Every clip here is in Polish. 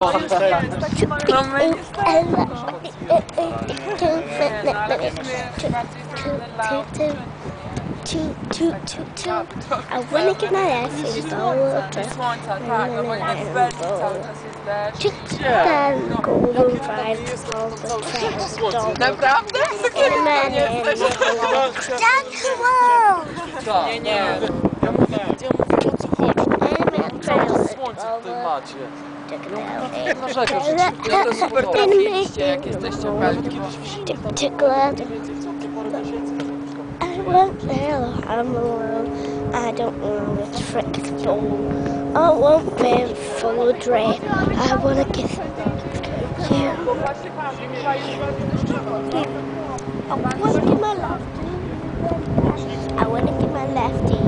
No my I wanna get my ass in the słońca, tak, no bo jest deszcz, cały czas jest deszcz. Then golden drive all the trails. Naprawdę? Man, That's Nie, nie. macie. Jak jesteście to. I want the hell I'm alone. I don't want to trick ball. I want been full of dread. I want to kiss you. I want to get my lefty. I want to get my lefty.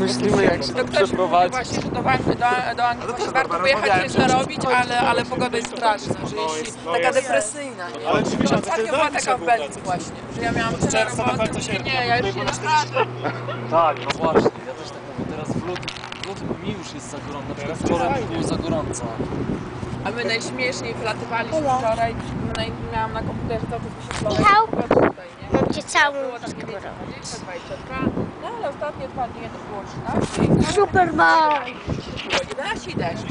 Myślimy jak się To tu ktoś przeprowadzić. właśnie, do, Anglii- do, Anglii właśnie warto pojechać, nie zarobić, ale, ale pogoda jest straszna, że jeśli, taka depresyjna. Nie? Ale trzy miesiące Ostatnio była taka w Belgii właśnie, że ja miałam tyle czerwca do roboty, końca mówię, sierpnia. nie, ja już nie. Tak, no właśnie, ja też tak mówię. Teraz w lutym, w lutym mi już jest za gorąco. Na przykład wczoraj było za gorąco. A my najśmieszniej wylatywaliśmy wczoraj, my naj, miałam na komputerze to, co się Michał? tutaj, nie? Mam cię całą Było tam mniej więcej 20, 22, no ale ostatnie dwa dni to było 13. Superman! Było 11 i deszcz.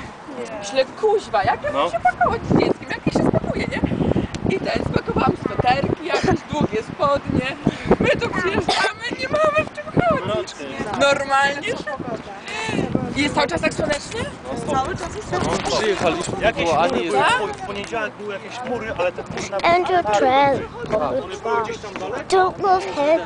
Myślę, kuźwa, jak ja No. mam się pakować z dzieckiem, jak ja się spakuję, nie? I ten, spakowałam sweterki, jakieś długie spodnie. My tu przyjeżdżamy, nie mamy w czym chodzić. Normalnie. I jest cały czas tak słonecznie? Cały czas jest tak Przyjechaliśmy, nie Jakieś było ani chmury, jest. były, w poniedziałek były jakieś chmury, ale te chmury nawet Andrew Trail. one były gdzieś tam dalej. don't love him,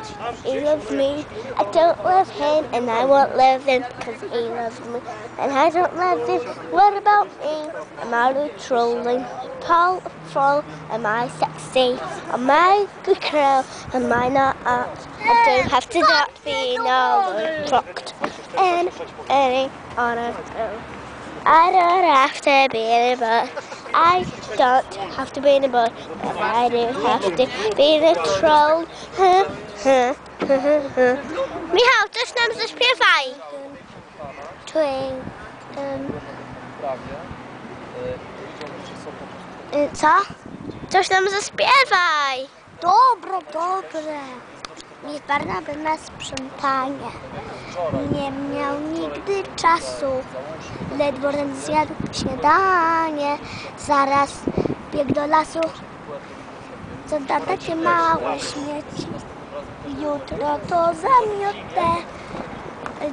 he loves me. I don't love him, and I won't love him because he loves me. And I don't love him. What about me? Am I the trolling? Tall, full, am I sexy? Am I good girl? Am I not art? I don't have to not be overstruck. And any on a I don't have to be in a boat. I don't have to be in a boat, but I do have to be in a troll. Michał, coś nam zaśpiewaj. Prostu Y, Co? Coś nam zaśpiewaj. Dobro, dobre. Miss Barnaby na sprzątanie. Nie miał nigdy czasu. Ledwo ten zjadł śniadanie. Zaraz biegł do lasu. Zada takie małe śmieci. Jutro to zamiotę.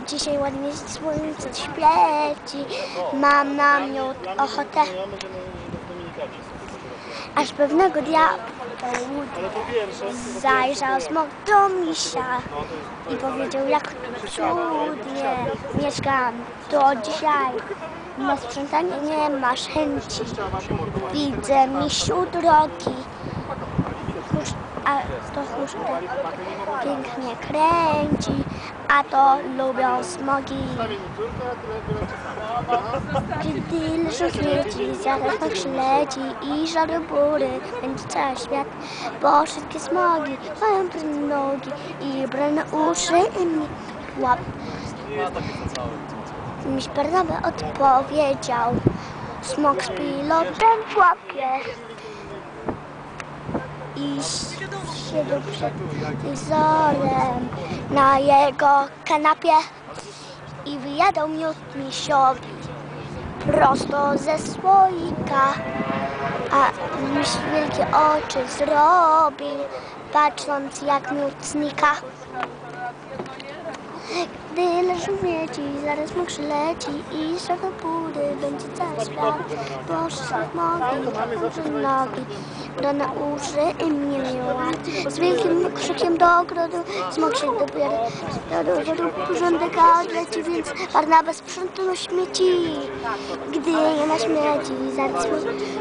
Dzisiaj ładnie słońce świeci. Mam na miód ochotę. Aż pewnego dnia zajrzał smok do misia i powiedział jak cudnie mieszkam to dzisiaj. Na sprzątanie nie masz chęci. Widzę misiu drogi. A tak pięknie kręci, a to lubią smogi. Gdy leżą śmieci, zaraz tak śledzi i żary bury, będzie cały świat, bo wszystkie smogi mają brudne nogi i brudne uszy i mi łap. Miś Barnaby odpowiedział, smok z pilotem łapie. I siedział przed telewizorem na jego kanapie i wyjadał miód misiowi prosto ze słoika. A miś wielkie oczy zrobił, patrząc jak miód znika. Miedzi, zaraz mu przyleci i z budy będzie cały świat. Bo szlak nogi, duże nogi, brane uszy i mieliła. Z wielkim krzykiem do ogrodu smok się dobiera. Do ogrodu porządek odleci, więc Barnabas sprzątnął śmieci. Gdy je na śmieci, zaraz mu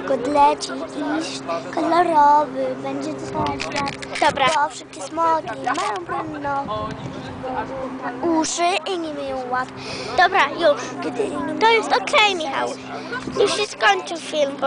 go odleci i kolorowy będzie cały świat. Dobra. Bo wszystkie smogi mają nogi. uszy i nie myją łap. Dobra, już. To jest okej, Michał. Już się skończył film, bo